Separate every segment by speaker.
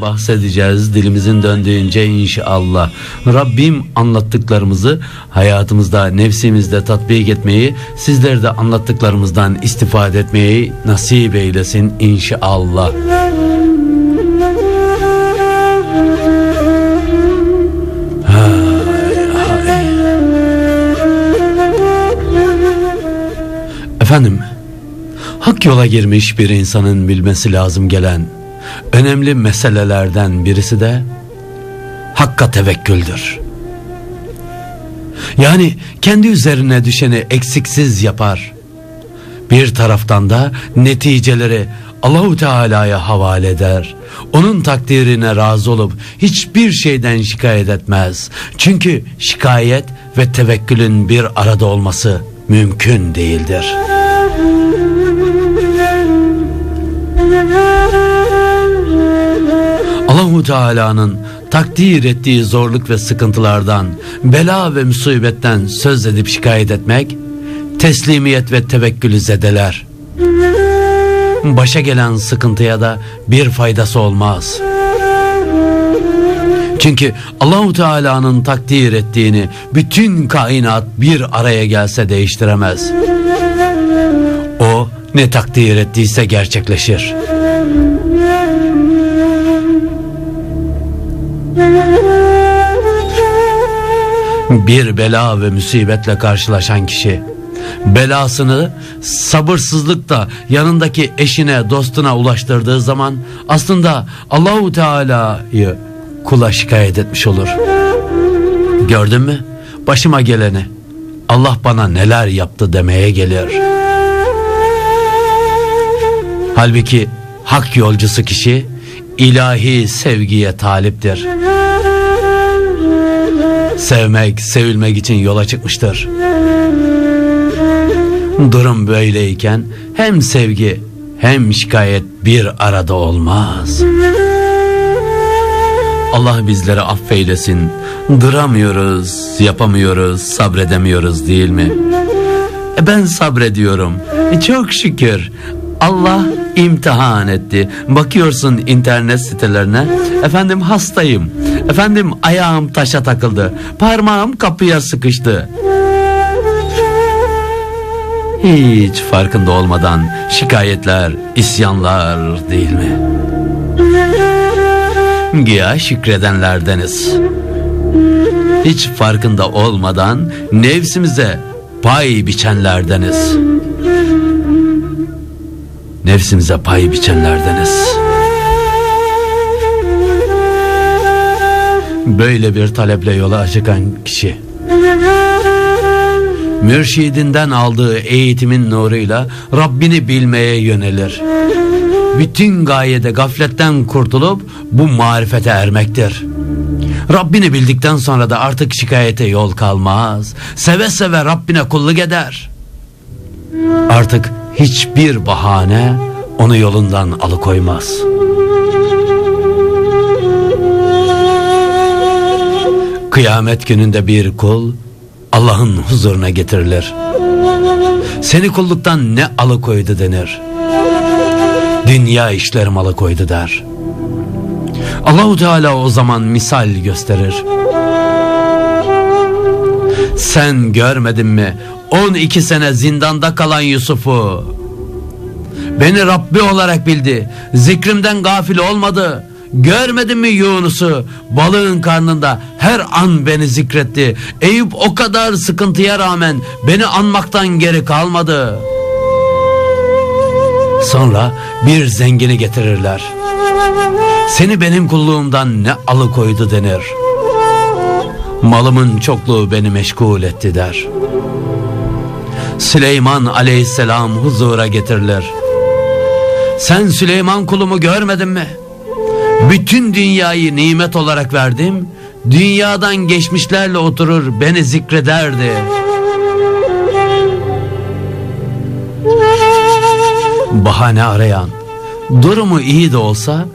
Speaker 1: bahsedeceğiz dilimizin döndüğünce inşallah. Rabbim anlattıklarımızı hayatımızda, nefsimizde tatbik etmeyi, sizler de anlattıklarımızdan istifade etmeyi nasip eylesin inşallah. Efendim, hak yola girmiş bir insanın bilmesi lazım gelen önemli meselelerden birisi de hakka tevekküldür. Yani kendi üzerine düşeni eksiksiz yapar. Bir taraftan da neticeleri Allahu Teala'ya havale eder. Onun takdirine razı olup hiçbir şeyden şikayet etmez. Çünkü şikayet ve tevekkülün bir arada olması mümkün değildir. Allahu Teala'nın takdir ettiği zorluk ve sıkıntılardan, bela ve musibetten söz edip şikayet etmek, teslimiyet ve tevekkülü zedeler. Başa gelen sıkıntıya da bir faydası olmaz. Çünkü Allahu Teala'nın takdir ettiğini bütün kainat bir araya gelse değiştiremez. O ne takdir ettiyse gerçekleşir. Bir bela ve musibetle karşılaşan kişi belasını sabırsızlıkla yanındaki eşine dostuna ulaştırdığı zaman aslında Allahu Teala'yı kula şikayet etmiş olur. Gördün mü? Başıma geleni Allah bana neler yaptı demeye gelir. Halbuki hak yolcusu kişi ilahi sevgiye taliptir. Sevmek, sevilmek için yola çıkmıştır. Durum böyleyken hem sevgi hem şikayet bir arada olmaz. Allah bizleri affeylesin. Duramıyoruz, yapamıyoruz, sabredemiyoruz değil mi? E ben sabrediyorum. E çok şükür. Allah imtihan etti. Bakıyorsun internet sitelerine. Efendim hastayım. Efendim ayağım taşa takıldı. Parmağım kapıya sıkıştı. Hiç farkında olmadan şikayetler, isyanlar değil mi? Güya şükredenlerdeniz. Hiç farkında olmadan nefsimize pay biçenlerdeniz. Nefsimize pay biçenlerdeniz. Böyle bir taleple yola çıkan kişi mürşidinden aldığı eğitimin nuruyla Rabbini bilmeye yönelir. Bütün gayede gafletten kurtulup bu marifete ermektir. Rabbini bildikten sonra da artık şikayete yol kalmaz. Seve seve Rabbine kulluk eder. Artık hiçbir bahane onu yolundan alıkoymaz. Kıyamet gününde bir kul Allah'ın huzuruna getirilir. Seni kulluktan ne alıkoydu denir. Dünya işlerim alıkoydu der. Allahu Teala o zaman misal gösterir. Sen görmedin mi 12 sene zindanda kalan Yusuf'u? Beni Rabbi olarak bildi. Zikrimden gafil olmadı. Görmedin mi Yunus'u? Balığın karnında her an beni zikretti. Eyüp o kadar sıkıntıya rağmen beni anmaktan geri kalmadı. Sonra bir zengini getirirler. Seni benim kulluğumdan ne alıkoydu denir. Malımın çokluğu beni meşgul etti der. Süleyman aleyhisselam huzura getirilir. Sen Süleyman kulumu görmedin mi? Bütün dünyayı nimet olarak verdim. Dünyadan geçmişlerle oturur beni zikrederdi. Bahane arayan, durumu iyi de olsa,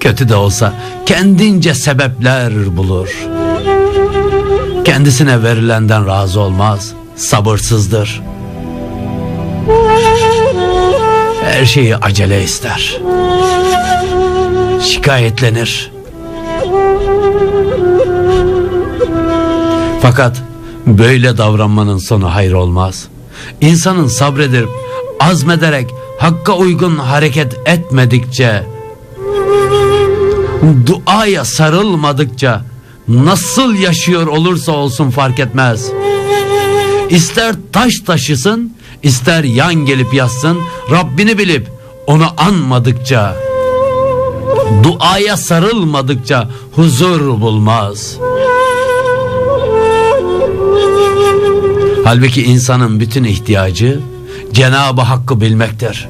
Speaker 1: kötü de olsa kendince sebepler bulur. Kendisine verilenden razı olmaz, sabırsızdır. Her şeyi acele ister. şikayetlenir. Fakat böyle davranmanın sonu hayır olmaz. İnsanın sabredip azmederek hakka uygun hareket etmedikçe duaya sarılmadıkça nasıl yaşıyor olursa olsun fark etmez. İster taş taşısın, ister yan gelip yatsın, Rabbini bilip onu anmadıkça, duaya sarılmadıkça huzur bulmaz. Halbuki insanın bütün ihtiyacı Cenab-ı Hakk'ı bilmektir.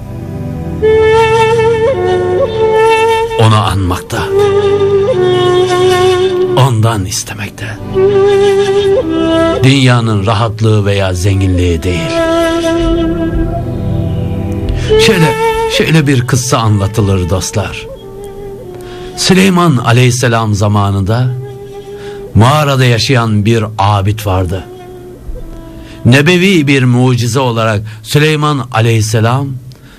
Speaker 1: Onu anmakta. Ondan istemekte. Dünyanın rahatlığı veya zenginliği değil. Şöyle, şöyle bir kıssa anlatılır dostlar. Süleyman aleyhisselam zamanında mağarada yaşayan bir abid vardı. Nebevi bir mucize olarak Süleyman aleyhisselam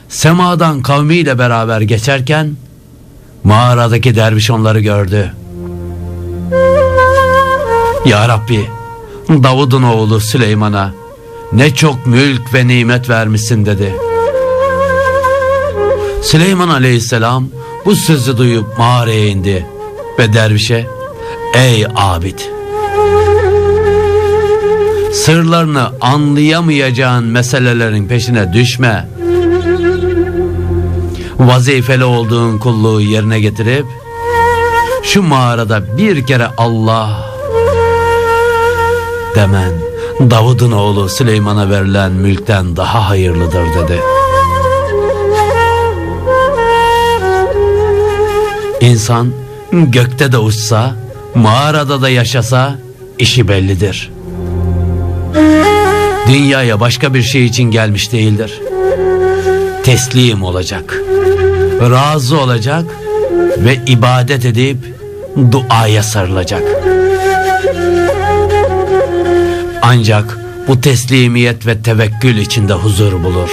Speaker 1: semadan kavmiyle beraber geçerken mağaradaki derviş onları gördü. Ya Rabbi Davud'un oğlu Süleyman'a ne çok mülk ve nimet vermişsin dedi. Süleyman aleyhisselam bu sözü duyup mağaraya indi ve dervişe ey abid sırlarını anlayamayacağın meselelerin peşine düşme. Vazifeli olduğun kulluğu yerine getirip şu mağarada bir kere Allah demen Davud'un oğlu Süleyman'a verilen mülkten daha hayırlıdır dedi. İnsan gökte de uçsa, mağarada da yaşasa işi bellidir. Dünyaya başka bir şey için gelmiş değildir. Teslim olacak. Razı olacak ve ibadet edip duaya sarılacak. Ancak bu teslimiyet ve tevekkül içinde huzur bulur.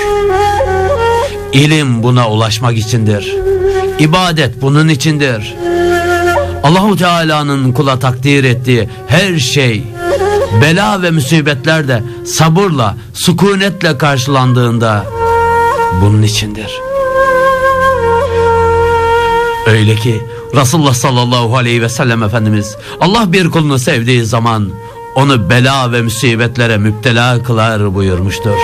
Speaker 1: İlim buna ulaşmak içindir. İbadet bunun içindir. Allahu Teala'nın kula takdir ettiği her şey bela ve musibetler de sabırla, sükunetle karşılandığında bunun içindir. Öyle ki Resulullah sallallahu aleyhi ve sellem Efendimiz Allah bir kulunu sevdiği zaman onu bela ve musibetlere müptela kılar buyurmuştur.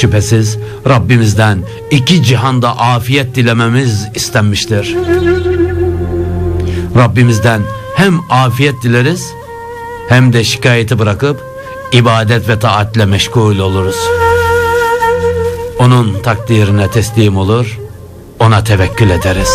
Speaker 1: Şüphesiz Rabbimizden iki cihanda afiyet dilememiz istenmiştir. Rabbimizden hem afiyet dileriz hem de şikayeti bırakıp ibadet ve taatle meşgul oluruz. Onun takdirine teslim olur, ona tevekkül ederiz.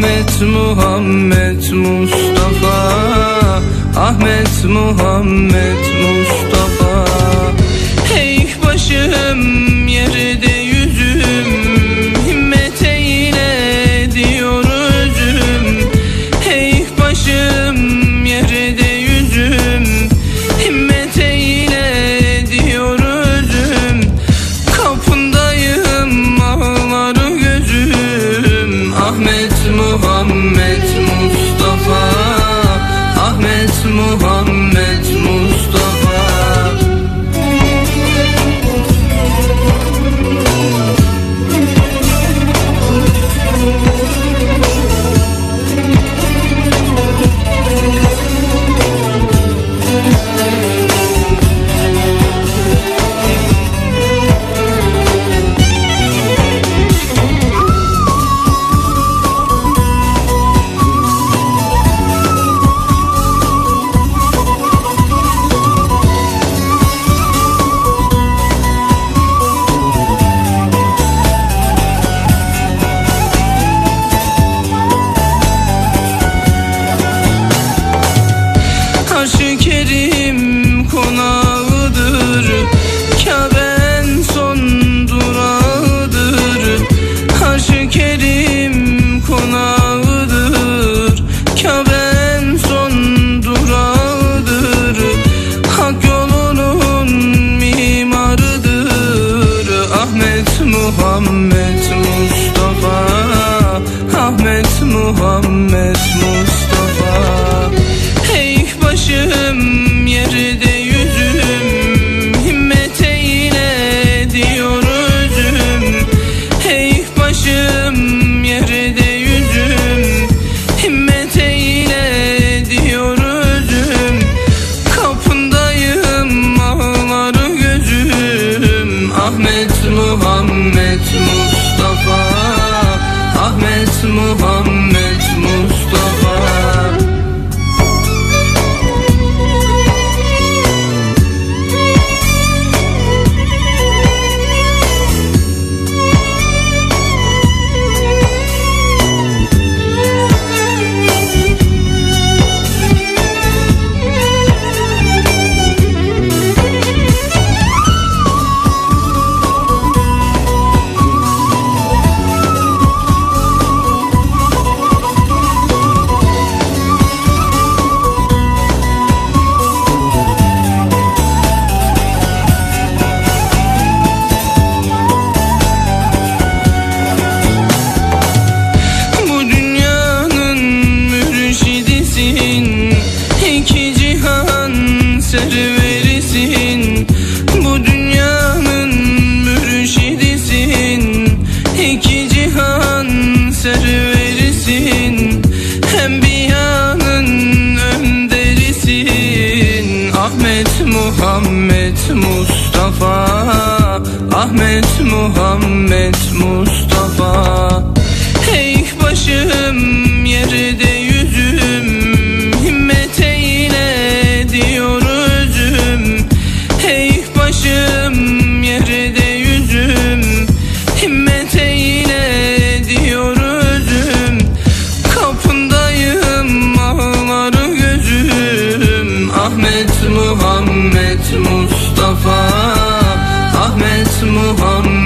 Speaker 2: Ahmet Muhammed Mustafa. Ahmet Muhammed Mustafa. Hey başım yerde Muhammed Mustafa. Hey başım yerde yüzüm Himmet eyle diyor özüm Hey başım yüzüm Himmet eyle Kapındayım ağları gözüm. Ahmet Muhammed Mustafa. Ahmet Muhammed